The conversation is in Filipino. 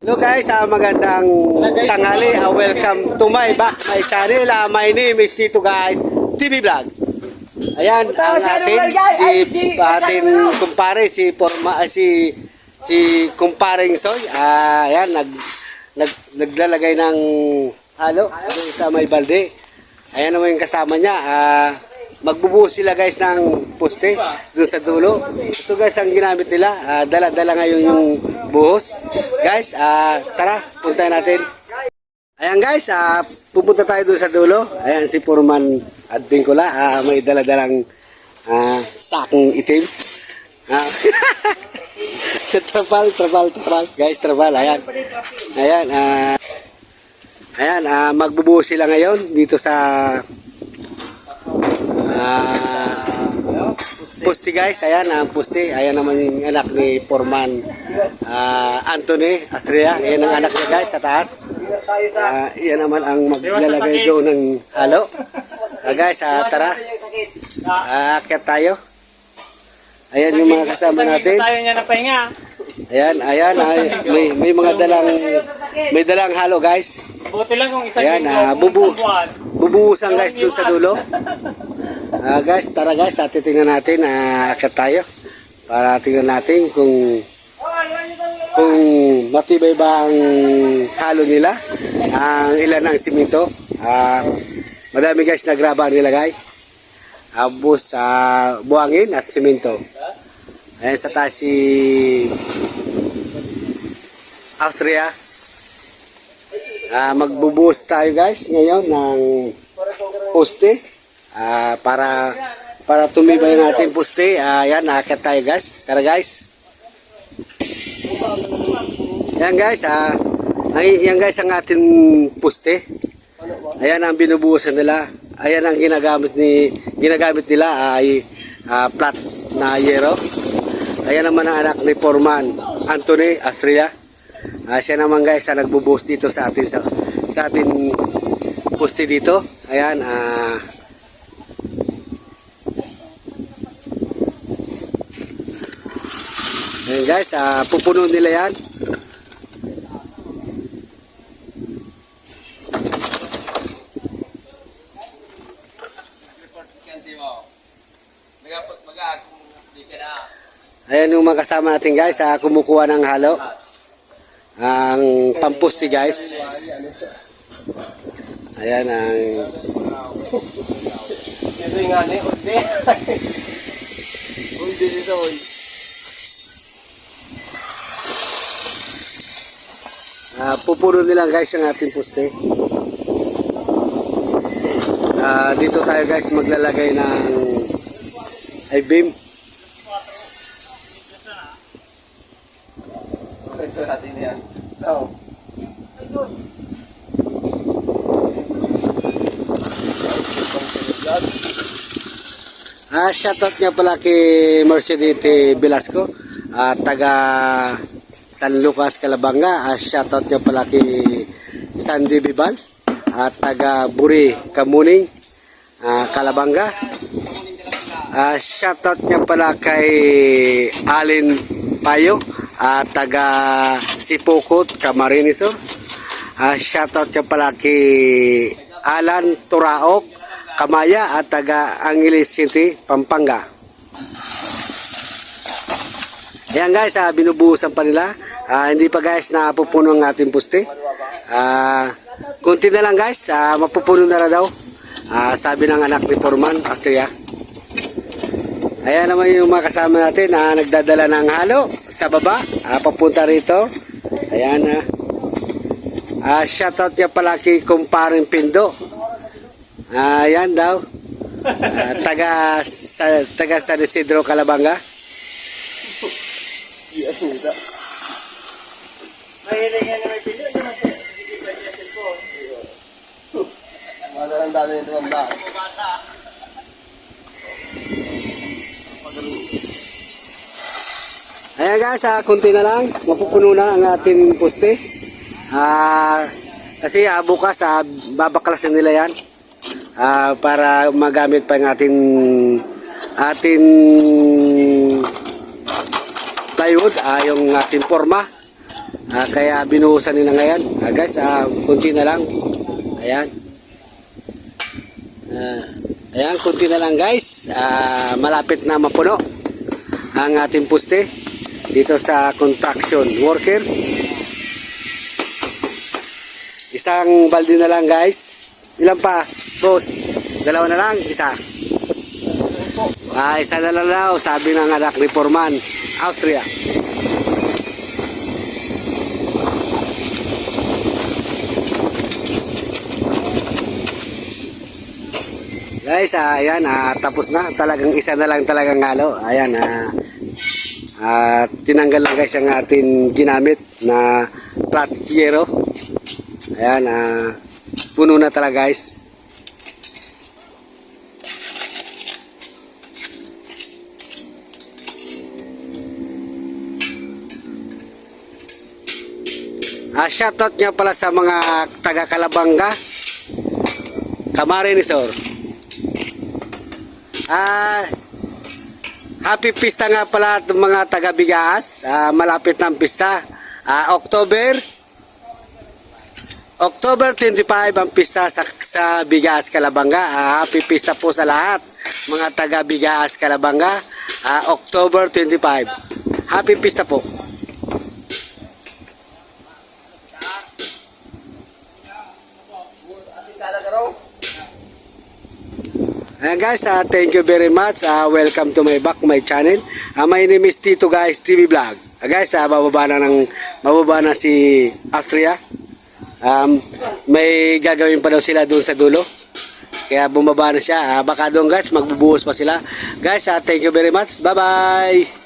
Hello guys, ah, magandang tanghali. Ah, welcome to my back my channel. Ah, my name is Tito guys, TV Vlog. Ayan, ang ating si ating kumpare si Forma si si kumparing Soy. Ah, ayan nag, nag naglalagay ng halo doon sa may balde. Ayan naman yung kasama niya. Ah, magbubuhos sila guys ng poste doon sa dulo. Ito guys ang ginamit nila. Ah, dala-dala ngayon yung buhos. Guys, ah, tara, puntahan natin. Ayan guys, ah, pupunta tayo doon sa dulo. Ayan si Purman at Bingkola. Ah, may dala-dalang ah, sakong itim. Ah, trapal, trapal, trapal. Guys, trapal. Ayan. Ayan. Ah, ayan, ah, magbubuhos sila ngayon dito sa Ah, pusti guys, ayan ang pusti. Ayan naman yung anak ni Forman ah, Anthony Astria. Ayan ang anak niya guys sa taas. Ah, yan naman ang maglalagay doon ng halo. Ah, guys, ah, tara. Ah, akyat tayo. Ayan yung mga kasama natin. Ayan, ayan. ay, may, may mga dalang may dalang halo guys. Buti lang kung isang Ayan, kung bubu. Bubuhusan guys doon sa dulo. Ah, guys, tara guys, at titingnan natin, uh, akyat tayo. Para tingnan natin kung kung matibay ba ang halo nila, ang ilan ang simento. Ah, madami guys na graba nilagay. Abos sa buhangin at simento. Ayan sa taas si Austria. Ah, magbubuhos tayo guys ngayon ng poste Ah, para para tumibay ang ating poste. Ah, yan, nakakit tayo guys. Tara guys. Yan guys, ah, ay, yan guys ang ating poste. Ayan ang binubuhusan nila. Ayan ang ginagamit ni ginagamit nila ay ah, flats na yero. Ayan naman ang anak ni Foreman Anthony Astria. Ah, siya naman guys ang nagbubuhos dito sa atin sa, sa atin poste dito. Ayan ah Ayan guys, ah, pupuno nila yan. Ayan yung mga natin guys, ah, kumukuha ng halo. Ang pampusti guys. Ayan ang Ito yung ni Undi. Undi dito. Ah, pupuno nila guys ang ating poste. Ah, dito tayo guys maglalagay ng ay beam. Ito natin yan. Oo. Ah, shoutout nga pala kay Mercedite Velasco, ah, taga San Lucas, Calabanga. Ah, shoutout nga pala kay Sandy Bibal, at taga Buri, Kamuning, ah, Calabanga. Ah, shoutout nga pala kay Alin Payo, at taga Sipokot, Camarines Sur. Ah, shoutout nga pala kay Alan Turaok, Kamaya at taga Angeles City, Pampanga. Ayan guys, ah, binubuhusan pa nila. Ah, hindi pa guys napupuno ang ating puste. Ah, kunti na lang guys, ah, mapupuno na rin daw. Ah, sabi ng anak ni Forman, Astria. Ayan naman yung mga kasama natin na nagdadala ng halo sa baba, ah, papunta rito. Ayan na. Ah, shoutout niya pala kay kumparing Pindo. Ah, yan daw. Ah, taga sa taga San Isidro Calabanga. Mahilig yan na may pili. Ito na siya. Madalang dalo nito ang daan. Ayan guys, ah, kunti na lang. Mapupuno na ang ating poste. Ah, kasi ah, bukas ah, babaklasin nila yan. Ah, para magamit pa yung ating ating plywood, ah, yung ating forma. Ah, kaya binuhusan nila ngayon. Ah, guys, ah, kunti na lang. Ayan. Ah, ayan, kunti na lang guys. Ah, malapit na mapuno ang ating puste dito sa construction worker. Isang balde na lang guys. Ilan pa? Boss? Dalawa na lang? Isa? Ah, isa na lang daw, sabi ng anak ni Forman, Austria. Guys, ah, ayan, ah, tapos na. Talagang isa na lang talagang halo. Ayan, ah, ah, tinanggal lang guys ang ating ginamit na flat zero. Ayan, ah, puno na talaga guys. Ah, shoutout niya pala sa mga taga Kalabanga. Kamari ni Sir. Ah, happy pista nga pala at mga taga Bigaas. Ah, malapit ang pista. Ah, October October 25 ang pista sa, sa Bigaas, Kalabanga. Ah, happy pista po sa lahat, mga taga Bigaas, Kalabanga. Ah, October 25. Happy pista po. Ating talaga raw. Ayan guys, ah, thank you very much. Ah, welcome to my back, my channel. Ah, my name is Tito Guys TV Vlog. Ah, guys, ah, bababa na ng bababa na si Austria. Um, may gagawin pa daw sila doon sa dulo. Kaya bumaba na siya. Ah, baka doon guys, magbubuhos pa sila. Guys, ah, thank you very much. Bye-bye.